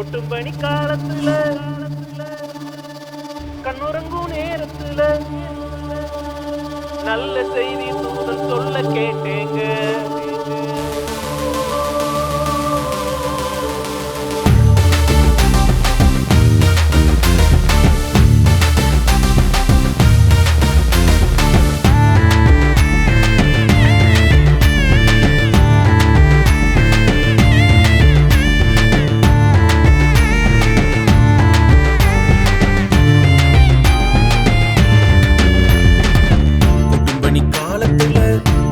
கொட்டும் பனி காலத்துல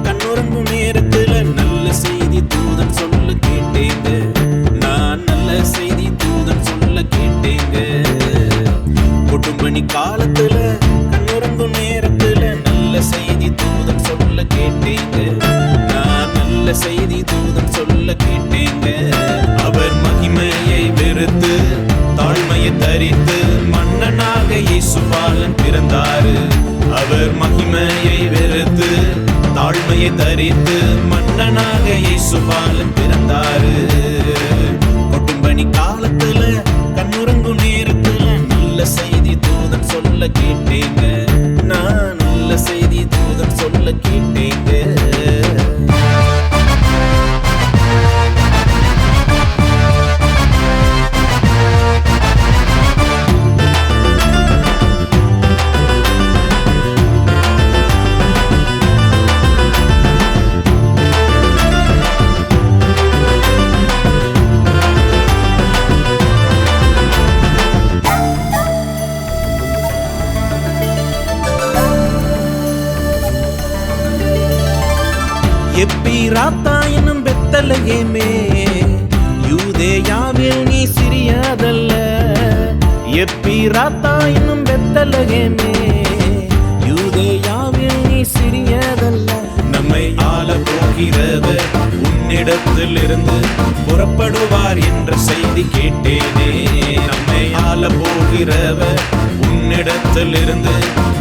கண்ணுறங்கும் நேரத்துல நல்ல செய்தி தூதன் சொல்ல கேட்டேங்க. நான் நல்ல செய்தி தூதன் சொல்ல கேட்டேங்க. கொட்டும்பனி காலத்துல கண்ணுறங்கும் நேரத்துல நல்ல செய்தி தூதன் சொல்ல கேட்டேங்க. நான் நல்ல செய்தி தூதன் சொல்ல கேட்டேங்க. அவர் மகிமையை வெறுத்து தாழ்மையை தரித்து மன்னனாக இயேசுபாலன் பிறந்தாரு. அவர் மகிமையை தரித்து மன்னனாக இயேசுபாலன் பிறந்தாரு. எப்பிராத்தா எனும் பெத்தலையேமே. யூதேயாவில் நீ சிறியதல்ல. எப்பிராத்தா எனும் பெத்தலையேமே. யூதேயாவில் நீ சிறியதல்ல. நம்மை ஆள போகிறவர் உன்னிடத்திலிருந்து புறப்படுவார் என்ற செய்தி கேட்டேனே. நம்மை ஆள போகிறவர் இடத்திலிருந்து இருந்து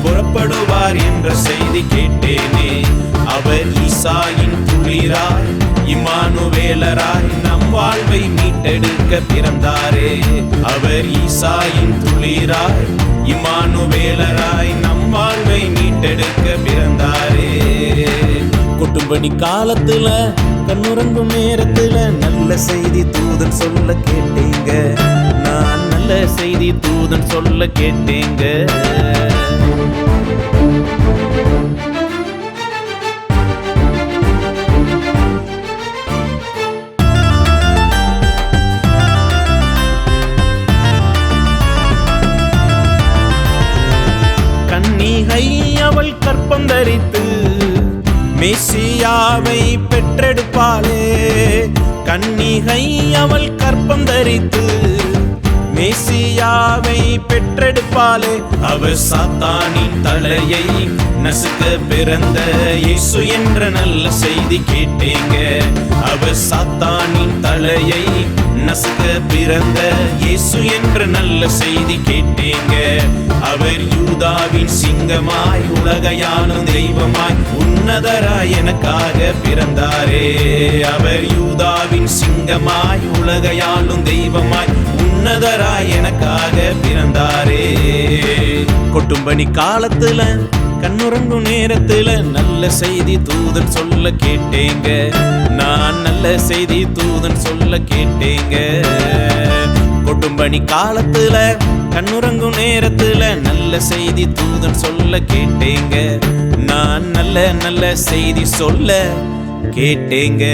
புறப்படுவார் என்ற செய்தி கேட்டேனே. அவர் ஈசாயின் துளிராய் இமானுவேலராய் நம் வாழ்வை மீட்டெடுக்க பிறந்தாரே. அவர் ஈசாயின் துளிராய் இமானுவேலராய் நம் வாழ்வை மீட்டெடுக்க பிறந்தாரே. குட்டும்பணி காலத்துல கண்ணுறங்கும் நேரத்துல நல்ல செய்தி தூதன் சொல்ல கேட்டீங்க. நல்ல செய்தி தூதன் சொல்ல கேட்டீங்க. கன்னிகை அவள் கற்பம் தரித்து மெஸ்ஸியாவை பெற்றெடுப்பாளே. கன்னிகை அவள் கற்பம் தரித்து மேசியாவை பெற்றெடுப்பாளே. அவர் சாத்தானின் தலையை நசுக்க பிறந்த இயேசு என்ற நல்ல செய்தி கேட்டீங்க. அவர் சாத்தானின் தலையை நசுக்க பிறந்த இயேசு என்ற நல்ல செய்தி கேட்டீங்க. அவர் யூதாவின் சிங்கமாய் உலகையான தெய்வமாய் உன்னதராய் எனக்காக பிறந்தாரே. அவர் யூதாவின் சிங்கமாய் உலகையாளும் தெய்வமாய் உன்னதராய் எனக்காக பிறந்தாரே. கொட்டும்பனி காலத்துல கண்ணுறங்கும் நேரத்துல நல்ல செய்தி தூதன் சொல்ல கேட்டேங்க. நான் நல்ல செய்தி தூதன் சொல்ல கேட்டேங்க. கொட்டும்பனி காலத்துல கண்ணுறங்கும் நேரத்துல நல்ல செய்தி தூதன் சொல்ல கேட்டேங்க. நான் நல்ல நல்ல செய்தி சொல்ல கேட்டேங்க.